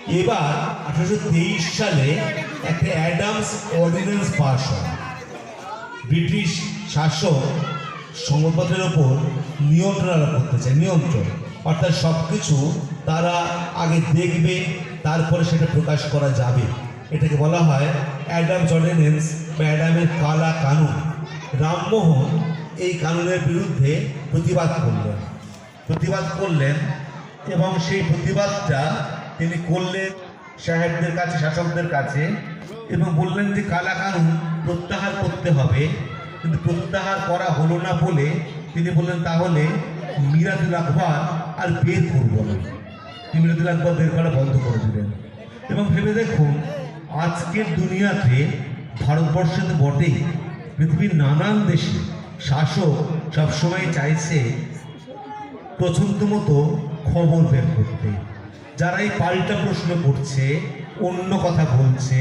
এবার আঠারোশো তেইশ সালে একটা অ্যাডামস অর্ডিন্যান্স পাস ব্রিটিশ শাসক সংবাদপত্রের ওপর নিয়ন্ত্রণ আরোপ করতে চায়, নিয়ন্ত্রণ। অর্থাৎ সব কিছু তারা আগে দেখবে, তারপরে সেটা প্রকাশ করা যাবে। এটাকে বলা হয় অ্যাডামস অর্ডিন্যান্স বা অ্যাডামের কালা কানুন। রামমোহন এই কানুনের বিরুদ্ধে প্রতিবাদ করলেন। প্রতিবাদ করলেন এবং সেই প্রতিবাদটা তিনি করলেন সাহেবদের কাছে, শাসকদের কাছে এবং বললেন যে কালা কানুন প্রত্যাহার করতে হবে। কিন্তু প্রত্যাহার করা হলো না বলে তিনি বললেন, তাহলে মিরাজুল আকবর আর বের করব না। তিনি মিরাজুল আকবর বের করা বন্ধ করে দিলেন। এবং ভেবে দেখুন, আজকের দুনিয়াতে ভারতবর্ষে তো বটেই। পৃথিবীর নানান দেশে শাসক সবসময় চাইছে প্রথমত খবর বের করতে। যারা এই পাল্টা প্রশ্ন করছে, অন্য কথা বলছে,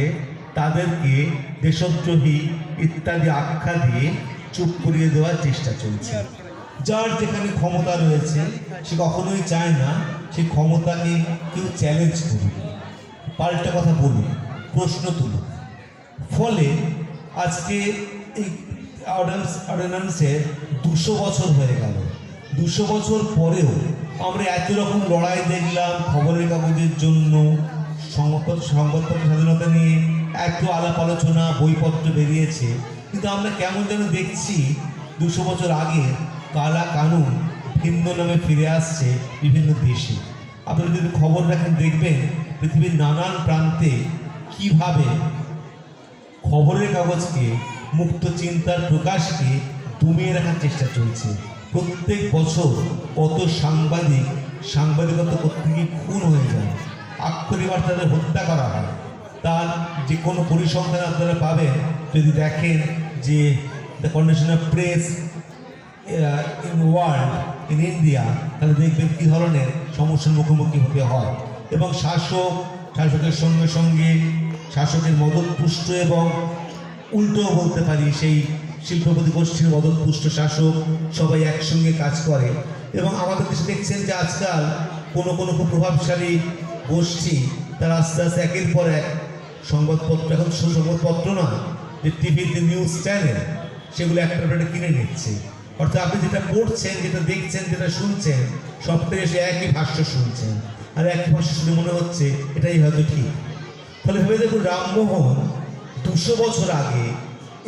তাদেরকে দেশদ্রোহী ইত্যাদি আখ্যা দিয়ে চুপ করিয়ে দেওয়ার চেষ্টা চলছে। যার যেখানে ক্ষমতা রয়েছে, সে কখনোই চায় না সেই ক্ষমতাকে কেউ চ্যালেঞ্জ করুক। পাল্টা কথা বলুক, প্রশ্ন তুলুক। ফলে আজকে এই অর্ডিন্যান্স অর্ডিন্যান্সের দুশো বছর হয়ে গেল। দুশো বছর পরেও আমরা এত রকম লড়াই দেখলাম খবরের কাগজের জন্য সংবাদপত্র সংবাদপত্র স্বাধীনতা নিয়ে এত আলাপ আলোচনা, বইপত্র বেরিয়েছে। কিন্তু আমরা কেমন যেন দেখছি দুশো বছর আগে কালা কানুন ভিন্ন নামে ফিরে আসছে বিভিন্ন দেশে। আপনারা যদি খবর রাখেন, দেখবেন পৃথিবীর নানান প্রান্তে কীভাবে খবরের কাগজকে, মুক্ত চিন্তার প্রকাশকে দমিয়ে রাখার চেষ্টা চলছে। প্রত্যেক বছর কত সাংবাদিক, সাংবাদিকতা গিয়ে খুন হয়ে যায়। আক্ষরিক তাদের হত্যা করা হয়। তার যে কোনো পরিসংখ্যান আপনারা পাবেন, যদি দেখেন যে the condition of press in world, in India, তাহলে দেখবেন কী ধরনের সমস্যার মুখোমুখি হতে হয়। এবং শাসক, শাসকের সঙ্গে সঙ্গে শাসকের মদতপুষ্ট এবং উল্টোও বলতে পারি সেই শিল্পপতি গোষ্ঠীর মদতপুষ্ট শাসক সবাই একসঙ্গে কাজ করে। এবং আমাদের দেশে দেখছেন যে আজকাল কোনো কোনো খুব প্রভাবশালী গোষ্ঠী, তারা আস্তে আস্তে একের পর এক সংবাদপত্র, এখন শুধু সংবাদপত্র নয়, যে টিভিতে নিউজ চ্যানেল সেগুলো একটা একটা কিনে নিচ্ছে। অর্থাৎ আপনি যেটা পড়ছেন, যেটা দেখছেন, যেটা শুনছেন, সবটাই এসে একই ভাষ্য শুনছেন। আর একই ভাষ্য শুনে মনে হচ্ছে এটাই হয়তো ঠিক। ফলে ভেবে দেখুন, রামমোহন দুশো বছর আগে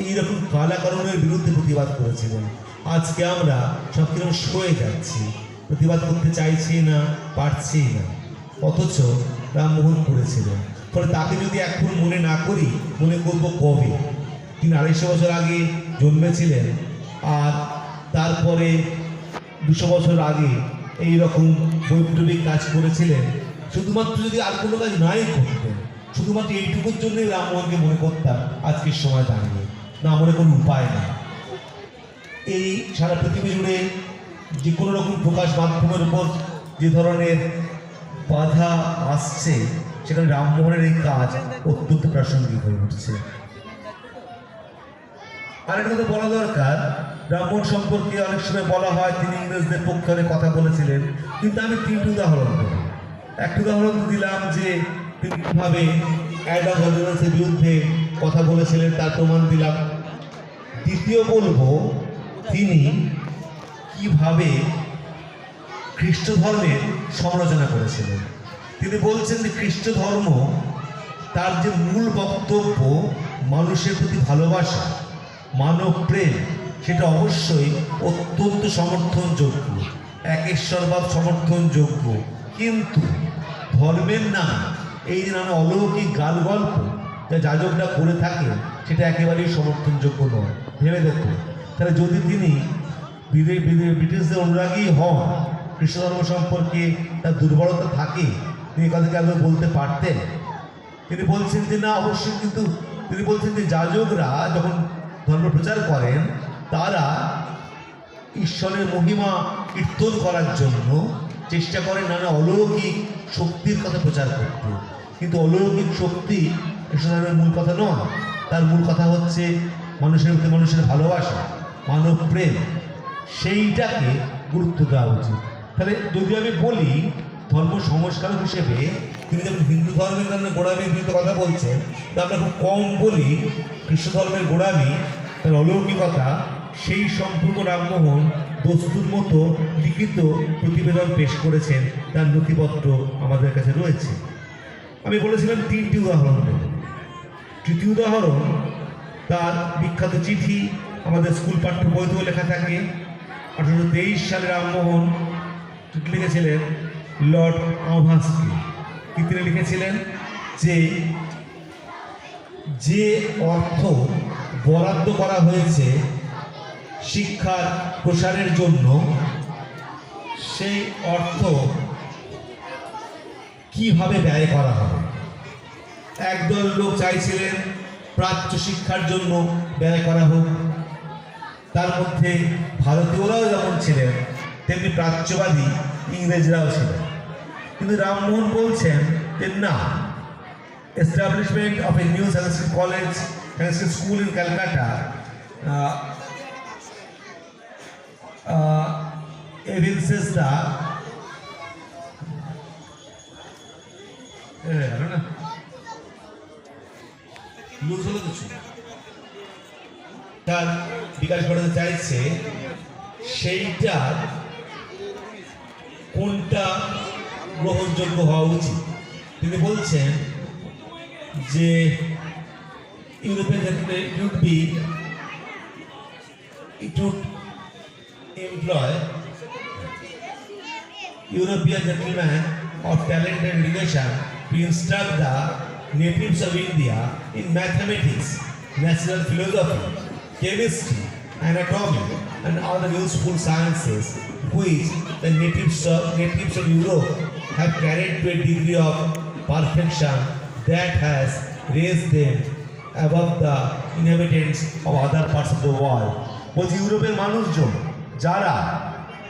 এইরকম কালাকরণের বিরুদ্ধে প্রতিবাদ করেছিলেন। আজকে আমরা সব কীরকম সয়ে যাচ্ছি, প্রতিবাদ করতে চাইছি না, পারছি না। অথচ রামমোহন করেছিলেন ফলে তাকে যদি এখন মনে না করি, মনে করব কবে? তিনি আড়াইশো বছর আগে জন্মেছিলেন আর তারপরে দুশো বছর আগে এই রকম বৈপ্লবিক কাজ করেছিলেন। শুধুমাত্র যদি আর কোনো কাজ নাই করতেন শুধুমাত্র এইটুকুর জন্যই রামমোহনকে মনে করতাম, আজকের সময় দাঁড়িয়ে। না মনে কোনো উপায় নেই। এই সারা পৃথিবী জুড়ে যে কোনো রকম প্রকাশ মাধ্যমের উপর যে ধরনের বাধা আসছে, সেখানে রামমোহনের এই কাজ অত্যন্ত প্রাসঙ্গিক হয়ে উঠছে। আরেকটা কথা বলা দরকার, রামমোহন সম্পর্কে অনেক সময় বলা হয়, তিনি ইংরেজদের পক্ষে কথা বলেছিলেন, কিন্তু আমি তিনটি উদাহরণ দেব। একটা উদাহরণ দিলাম যে, তিনি কীভাবে অ্যাডাম অর্ডিন্যান্সের বিরুদ্ধে কথা বলেছিলেন, তার প্রমাণ দিলাম। দ্বিতীয় বলব তিনি কীভাবে খ্রিস্ট ধর্মের সমালোচনা করেছিলেন? তিনি বলছেন যে খ্রিস্ট ধর্ম তার যে মূল বক্তব্য, মানুষের প্রতি ভালোবাসা, মানব প্রেম, সেটা অবশ্যই অত্যন্ত সমর্থনযোগ্য একেশ্বরবাদ সমর্থনযোগ্য। কিন্তু ধর্মের নাম, এই যে নানা অলৌকিক গাল গল্প যা যাজকরা করে থাকে, সেটা একেবারেই সমর্থনযোগ্য নয়। ভেবে দেখুন। তাহলে যদি তিনি ব্রিটিশদের অনুরাগী হন খ্রিস্ট ধর্ম সম্পর্কে তার দুর্বলতা থাকে, তিনি কথাকে আগে বলতে পারতেন। তিনি বলছেন যে না, অবশ্যই কিন্তু তিনি বলছেন যে যাজকরা যখন ধর্ম প্রচার করেন, তারা ঈশ্বরের মহিমা কীর্তন করার জন্য চেষ্টা করেন নানা অলৌকিক শক্তির কথা প্রচার করতে। কিন্তু অলৌকিক শক্তি ঈশ্বরের মূল কথা নয়। তার মূল কথা হচ্ছে মানুষের প্রতি মানুষের ভালোবাসা। মানব প্রেম সেইটাকে গুরুত্ব দেওয়া উচিত। তাহলে যদি আমি বলি, ধর্ম সংস্কার হিসেবে তিনি যখন হিন্দু ধর্মের জন্য গোড়ামির বিরুদ্ধে কথা বলছেন, তা আমরা খুব কম বলি খ্রিস্ট ধর্মের গোড়ামি, তার অলৌকিকতা, সেই সম্পূর্ণ রামমোহন বস্তুর মতো লিখিত প্রতিবেদন পেশ করেছেন, তার নথিপত্র আমাদের কাছে রয়েছে। আমি বলেছিলাম তিনটি উদাহরণ তৃতীয় উদাহরণ, তার বিখ্যাত চিঠি আমাদের স্কুল পাঠ্য বইতেও লেখা থাকে। আঠারোশো তেইশ সালে রামমোহন লিখেছিলেন লর্ড আভাসকে। কি তিনি লিখেছিলেন যে যে অর্থ বরাদ্দ করা হয়েছে শিক্ষার প্রসারের জন্য, সেই অর্থ কীভাবে ব্যয় করা হবে? একদল লোক চাইছিলেন প্রাচ্য শিক্ষার জন্য ব্যয় করা হোক। তার মধ্যে ভারতীয়রাও যেমন ছিলেন তেমনি প্রাচ্যবাদী ইংরেজরাও ছিলেন। কিন্তু রামমোহন বলছেন যে না establishment of a new Sanskrit college Sanskrit school in Calcutta evinces the a, হলো না। লুজ হলো তার বিকাশ ঘটাতে চাইছে, সেইটা কোনটা গ্রহণযোগ্য হওয়া উচিত? তিনি বলছেন যে ইউরোপের ক্ষেত্রে be used employ European gentleman of talent and relation the natives of India in mathematics national philosophy chemistry, anatomy, and other useful sciences which the natives of, natives of Europe have carried to a degree of perfection that has raised them above the inhabitants of other parts of the world. বলছি ইউরোপের মানুষজন যারা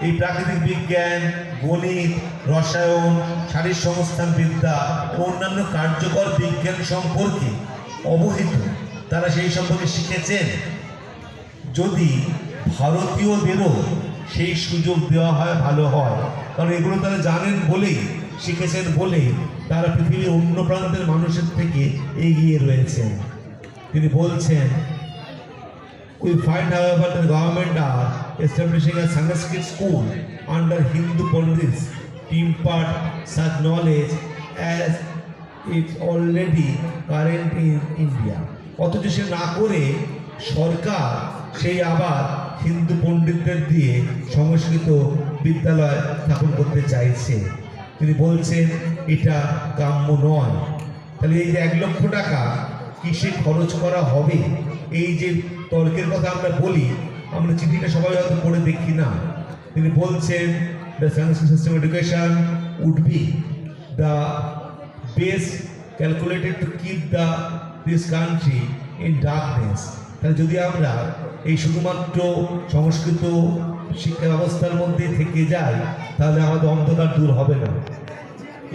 এই প্রাকৃতিক বিজ্ঞান গণিত রসায়ন শারীর সংস্থান বিদ্যা ও অন্যান্য কার্যকর বিজ্ঞান সম্পর্কে অবহিত তারা সেই সম্পর্কে শিখেছেন যদি ভারতীয়দেরও সেই সুযোগ দেওয়া হয়, ভালো হয়। কারণ এগুলো তারা জানেন বলেই, শিখেছেন বলে তারা পৃথিবীর অন্য প্রান্তের মানুষের থেকে এগিয়ে রয়েছে তিনি বলছেন ওই find হাইবার government are establishing a Sanskrit school under Hindu pandits impart such knowledge as it's already current in India অথচ সে না করে সরকার সেই আবার হিন্দু পণ্ডিতদের দিয়ে সংস্কৃত বিদ্যালয় স্থাপন করতে চাইছে। তিনি বলছেন, এটা কাম্য নয়। তাহলে এই যে এক লক্ষ টাকা কিসে খরচ করা হবে? এই যে তর্কের কথা আমরা বলি, আমরা চিঠিটা সবাই হয়তো পড়ে দেখি না। তিনি বলছেন the Sanskrit system education would be the best calculated to keep the this country in darkness তাহলে যদি আমরা এই শুধুমাত্র সংস্কৃত শিক্ষা ব্যবস্থার মধ্যে থেকে যাই, তাহলে আমাদের অন্ধকার দূর হবে না।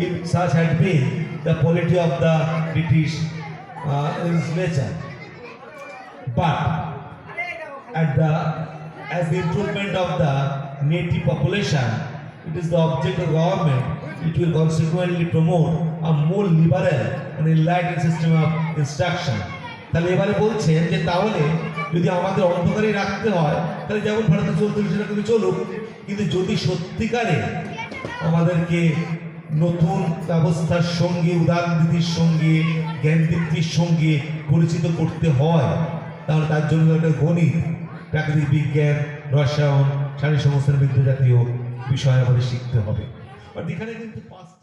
If such had be the polity of the British nature but at the as the improvement of the native population it is the object of government it will consequently promote a more liberal and in system of instruction তাহলে এবারে বলছেন যে তাহলে যদি আমাদের অন্ধকারে রাখতে হয়, তাহলে যেমন ভারতে চলতে সেটা কিন্তু চলুক। কিন্তু যদি সত্যিকারে আমাদেরকে নতুন ব্যবস্থার সঙ্গে উদারনীতির সঙ্গে জ্ঞানদীপ্তির সঙ্গে পরিচিত করতে হয়, তাহলে তার জন্য একটা গণিত, প্রাকৃতিক বিজ্ঞান, রসায়ন শারীর সংস্থান বিদ্যা জাতীয় বিষয় আমাদের শিখতে হবে। এখানে কিন্তু পাঁচটা